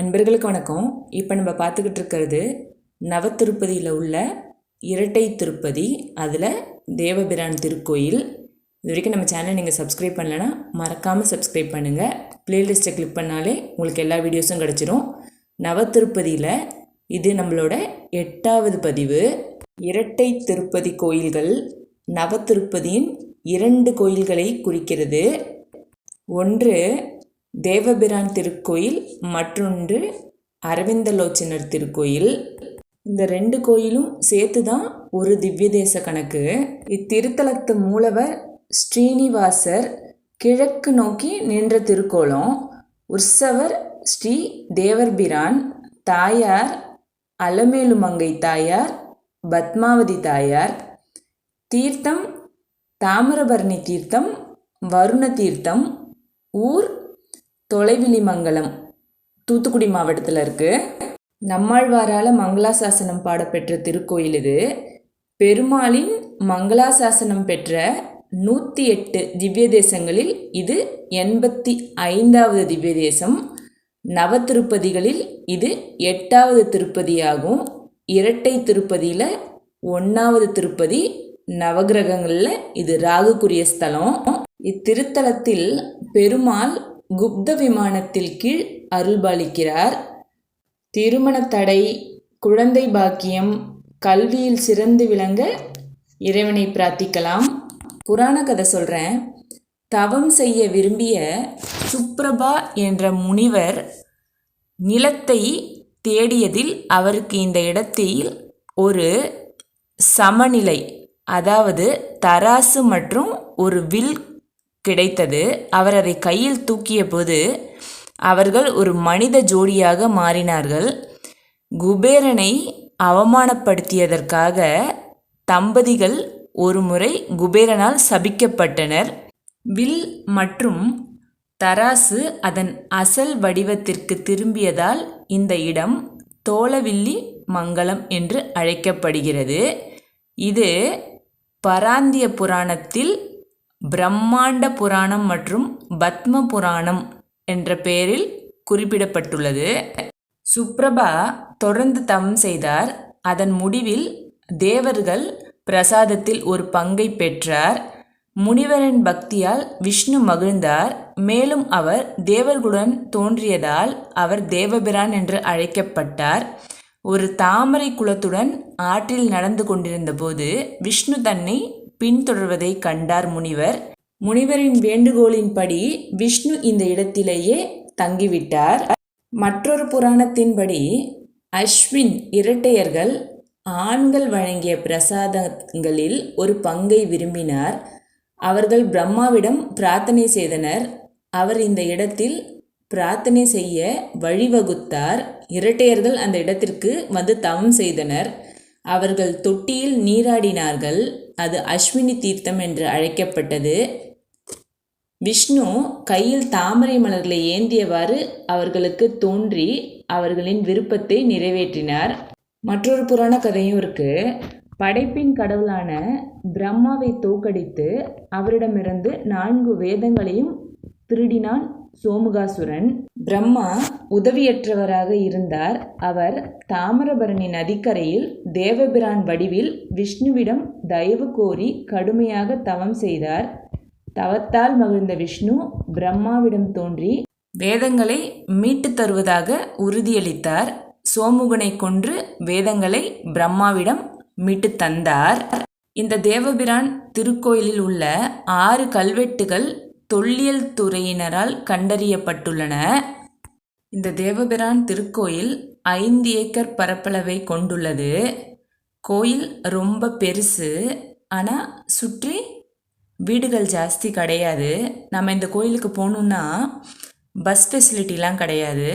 அன்பர்களுக்கு வணக்கம். இப்போ நம்ம பார்த்துக்கிட்டு இருக்கிறது நவத்திருப்பதியில் உள்ள இரட்டை திருப்பதி அதில் தேவபிரான் திருக்கோயில். இது வரைக்கும் நம்ம சேனலை நீங்கள் சப்ஸ்கிரைப் பண்ணலைன்னா மறக்காமல் சப்ஸ்கிரைப் பண்ணுங்கள் ப்ளேலிஸ்ட்டை கிளிக் பண்ணாலே உங்களுக்கு எல்லா வீடியோஸும் கிடச்சிரும். நவத்திருப்பதியில் இது நம்மளோட எட்டாவது பதிவு. இரட்டை திருப்பதி கோயில்கள் நவத்திருப்பதியின் இரண்டு கோயில்களை குறிக்கிறது. ஒன்று தேவபிரான் திருக்கோயில் மற்றொன்று அரவிந்தலோச்சனர் திருக்கோயில். இந்த ரெண்டு கோயிலும் சேர்த்து தான் ஒரு திவ்ய தேச கணக்கு. இத்திருத்தலத்து மூலவர் ஸ்ரீனிவாசர் கிழக்கு நோக்கி நின்ற திருக்கோலம் உற்சவர் ஸ்ரீ தேவர்பிரான் தாயார் அலமேலுமங்கை தாயார் பத்மாவதி தாயார். தீர்த்தம் தாமிரபரணி தீர்த்தம் வருண தீர்த்தம் ஊர் தொலைவிலிமங்கலம் தூத்துக்குடி மாவட்டத்தில் இருக்குது நம்மாழ்வாரால் மங்களாசாசனம் பாடப்பெற்ற திருக்கோயில் இது. பெருமாளின் மங்களாசாசனம் பெற்ற நூற்றி எட்டு திவ்ய தேசங்களில் இது எண்பத்தி ஐந்தாவது திவ்ய தேசம் நவ திருப்பதிகளில் இது எட்டாவது திருப்பதியாகும். இரட்டை திருப்பதியில் ஒன்றாவது திருப்பதி நவகிரகங்களில் இது ராகுக்குரிய ஸ்தலம். இத்திருத்தலத்தில் பெருமாள் குப்த விமானத்தில் கீழ் அருள்பாலிக்கிறார். திருமண தடை குழந்தை பாக்கியம் கல்வியில் சிறந்து விளங்க இறைவனை பிரார்த்திக்கலாம். புராண கதை சொல்கிறேன் தவம் செய்ய விரும்பிய சுப்ரபா என்ற முனிவர் நிலத்தை தேடியதில் அவருக்கு இந்த இடத்தில் ஒரு சமநிலை அதாவது தராசு மற்றும் ஒரு வில் கிடைத்தது. அவர் அதை கையில் தூக்கிய போது அவர்கள் ஒரு மனித ஜோடியாக மாறினார்கள். குபேரனை அவமானப்படுத்தியதற்காக தம்பதிகள் ஒருமுறை குபேரனால் சபிக்கப்பட்டனர். வில் மற்றும் தராசு அதன் அசல் வடிவத்திற்கு திரும்பியதால் இந்த இடம் தோளவில்லி மங்கலம் என்று அழைக்கப்படுகிறது. இது பராந்திய புராணத்தில் பிரம்மாண்ட புராணம் மற்றும் பத்ம புராணம் என்ற பெயரில் குறிப்பிடப்பட்டுள்ளது. சுப்ரபா தொடர்ந்து தவம் செய்தார். அதன் முடிவில் தேவர்கள் பிரசாதத்தில் ஒரு பங்கை பெற்றார். முனிவரின் பக்தியால் விஷ்ணு மகிழ்ந்தார். மேலும் அவர் தேவர்களுடன் தோன்றியதால் அவர் தேவபிரான் என்று அழைக்கப்பட்டார். ஒரு தாமரை குலத்துடன் ஆற்றில் நடந்து கொண்டிருந்தபோது விஷ்ணு தன்னை பின்தொடர்வதை கண்டார் முனிவர். முனிவரின் வேண்டுகோளின்படி விஷ்ணு இந்த இடத்திலேயே தங்கிவிட்டார். மற்றொரு புராணத்தின்படி அஸ்வின் இரட்டையர்கள் ஆண்கள் வழங்கிய பிரசாதங்களில் ஒரு பங்கை விரும்பினார். அவர்கள் பிரம்மாவிடம் பிரார்த்தனை செய்தனர். அவர் இந்த இடத்தில் பிரார்த்தனை செய்ய வழிவகுத்தார். இரட்டையர்கள் அந்த இடத்திற்கு வந்து தவம் செய்தனர். அவர்கள் தொட்டியில் நீராடினார்கள். அது அஸ்வினி தீர்த்தம் என்று அழைக்கப்பட்டது. விஷ்ணு கையில் தாமரை மலர்களை ஏந்தியவாறு அவர்களுக்கு தோன்றி அவர்களின் விருப்பத்தை நிறைவேற்றினார். மற்றொரு புராண கதையும் இருக்கு. படைப்பின் கடவுளான பிரம்மாவை தோக்கடித்து அவரிடமிருந்து நான்கு வேதங்களையும் திருடினான் சோமுகாசுரன் பிரம்மா உதவியற்றவராக இருந்தார். அவர் தாமிரபரணி நதிக்கரையில் தேவபிரான் வடிவில் விஷ்ணுவிடம் தயவு கோரி கடுமையாக தவம் செய்தார். தவத்தால் மகிழ்ந்த விஷ்ணு பிரம்மாவிடம் தோன்றி வேதங்களை மீட்டு தருவதாக உறுதியளித்தார். சோமுகனை கொன்று வேதங்களை பிரம்மாவிடம் மீட்டு தந்தார். இந்த தேவபிரான் திருக்கோயிலில் உள்ள ஆறு கல்வெட்டுகள் தொல்லியல் துறையினரால் கண்டறியப்பட்டுள்ளன. இந்த தேவபிரான் திருக்கோயில் ஐந்து ஏக்கர் பரப்பளவை கொண்டுள்ளது. கோயில் ரொம்ப பெருசு ஆனால் சுற்றி வீடுகள் ஜாஸ்தி கிடையாது. நம்ம இந்த கோயிலுக்கு போகணுன்னா பஸ் ஃபெசிலிட்டிலாம் கிடையாது.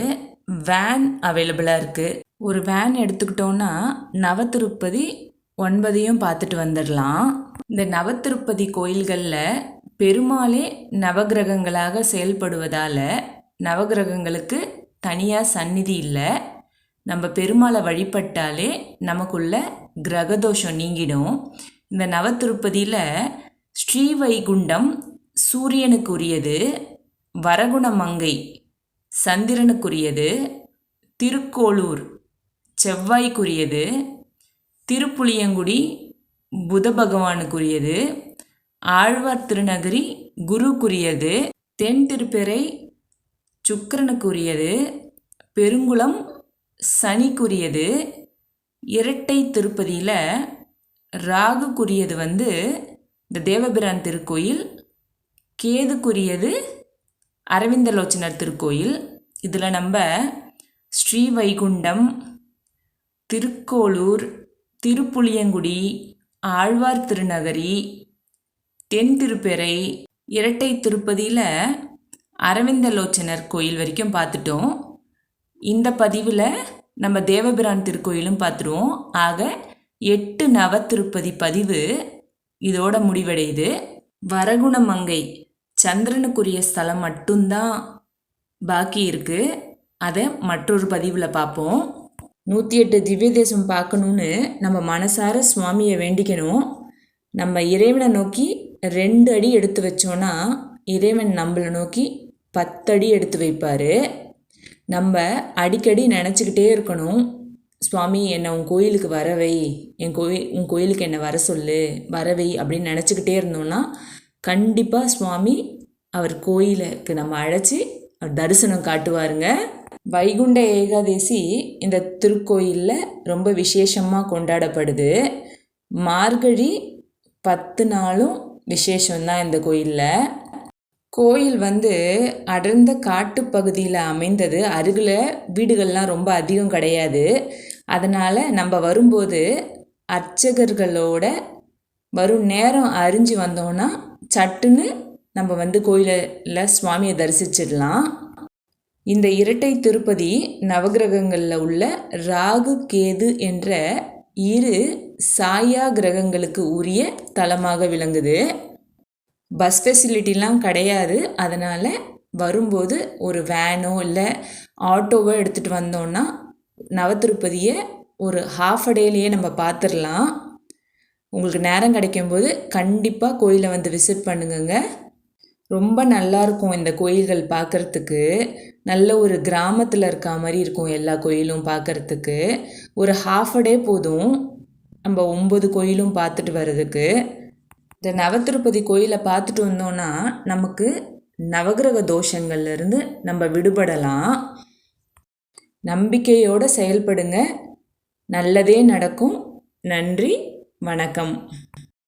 வேன் அவைலபிளாக இருக்குது ஒரு வேன் எடுத்துக்கிட்டோன்னா நவத்திருப்பதி ஒன்பதையும் பார்த்துட்டு வந்துடலாம். இந்த நவத்திருப்பதி கோயில்களில் பெருமாளே நவகிரகங்களாக செயல்படுவதால் நவகிரகங்களுக்கு தனியாக சந்நிதி இல்லை. நம்ம பெருமாளை வழிபட்டாலே நமக்குள்ள கிரகதோஷம் நீங்கிடும். இந்த நவத்திருப்பதியில் ஸ்ரீவைகுண்டம் சூரியனுக்குரியது வரகுணமங்கை சந்திரனுக்குரியது திருக்கோளூர் செவ்வாய்க்குரியது திருப்புளியங்குடி புத பகவானுக்குரியது ஆழ்வார் திருநகரி குருக்குரியது தென் திருப்பெரை சுக்கரனுக்குரியது பெருங்குளம் சனிக்குரியது. இரட்டை திருப்பதியில் ராகுக்குரியது வந்து இந்த தேவபிரான் திருக்கோயில் கேதுக்குரியது அரவிந்தலோச்சனர் திருக்கோயில். இதில் நம்ம ஸ்ரீவைகுண்டம் திருக்கோளூர் திருப்புளியங்குடி ஆழ்வார் திருநகரி தென் திருப்பெரை இரட்டை திருப்பதியில் அரவிந்தலோச்சனர் கோயில் வரைக்கும் பார்த்துட்டோம். இந்த பதிவில் நம்ம தேவபிரான் திருக்கோயிலும் பார்த்துருவோம். ஆக எட்டு நவ திருப்பதி பதிவு இதோட முடிவடையுது. வரகுணமங்கை சந்திரனுக்குரிய ஸ்தலம் மட்டும்தான் பாக்கி இருக்குது அதை மற்றொரு பதிவில் பார்ப்போம். நூற்றி எட்டு திவ்ய தேசம் பார்க்கணுன்னு நம்ம மனசார சுவாமியை வேண்டிக்கணும். நம்ம இறைவனை நோக்கி ரெண்டு அடி எடுத்து வச்சோன்னா இறைவன் நம்மளை நோக்கி பத்தடி எடுத்து வைப்பார். நம்ம அடிக்கடி நினச்சிக்கிட்டே இருக்கணும். சுவாமி என்னை உன் கோயிலுக்கு வரவை என் கோயில் உன் கோயிலுக்கு என்னை வர சொல்லு. வரவை அப்படின்னு நினச்சிக்கிட்டே இருந்தோம்னா கண்டிப்பாக சுவாமி அவர் கோயிலுக்கு நம்ம அழைச்சி அவர் தரிசனம் காட்டுவாருங்க. வைகுண்ட ஏகாதேசி இந்த திருக்கோயிலில் ரொம்ப விசேஷமாக கொண்டாடப்படுது. மார்கழி பத்து நாளும் விசேஷம்தான் இந்த கோயிலில். கோயில் வந்து அடர்ந்த காட்டுப்பகுதியில் அமைந்தது. அருகில் வீடுகள்லாம் ரொம்ப அதிகம் கிடையாது. அதனால் நம்ம வரும்போது அர்ச்சகர்களோட வரும் நேரம் அறிஞ்சு வந்தோன்னா சட்டுன்னு நம்ம வந்து கோயிலில் சுவாமியை தரிசிச்சிடலாம். இந்த இரட்டை திருப்பதி நவகிரகங்களில் உள்ள ராகு கேது என்ற இரு சாயா கிரகங்களுக்கு உரிய தலமாக விளங்குது. பஸ் ஃபெசிலிட்டிலாம் கிடையாது. அதனால் வரும்போது ஒரு வேனோ இல்லை ஆட்டோவோ எடுத்துகிட்டு வந்தோன்னா நவத்திருப்பதியை ஒரு ஹாஃப் அ டேலேயே நம்ம பார்த்துடலாம் உங்களுக்கு நேரம் கிடைக்கும்போது கண்டிப்பாக கோயிலை வந்து விசிட் பண்ணுங்கங்க. ரொம்ப நல்லாயிருக்கும் இந்த கோயில்கள் பார்க்குறதுக்கு நல்ல ஒரு கிராமத்தில் இருக்க மாதிரி இருக்கும் எல்லா கோயிலும் பார்க்குறதுக்கு ஒரு ஹாஃப் அ டே போதும். நம்ம ஒம்பது கோயிலும் பார்த்துட்டு வர்றதுக்கு. இந்த நவத்திருப்பதி கோயிலை பார்த்துட்டு வந்தோன்னா நமக்கு நவகிரக தோஷங்கள்லேருந்து நம்ம விடுபடலாம். நம்பிக்கையோடு செயல்படுங்க. நல்லதே நடக்கும். நன்றி. வணக்கம்.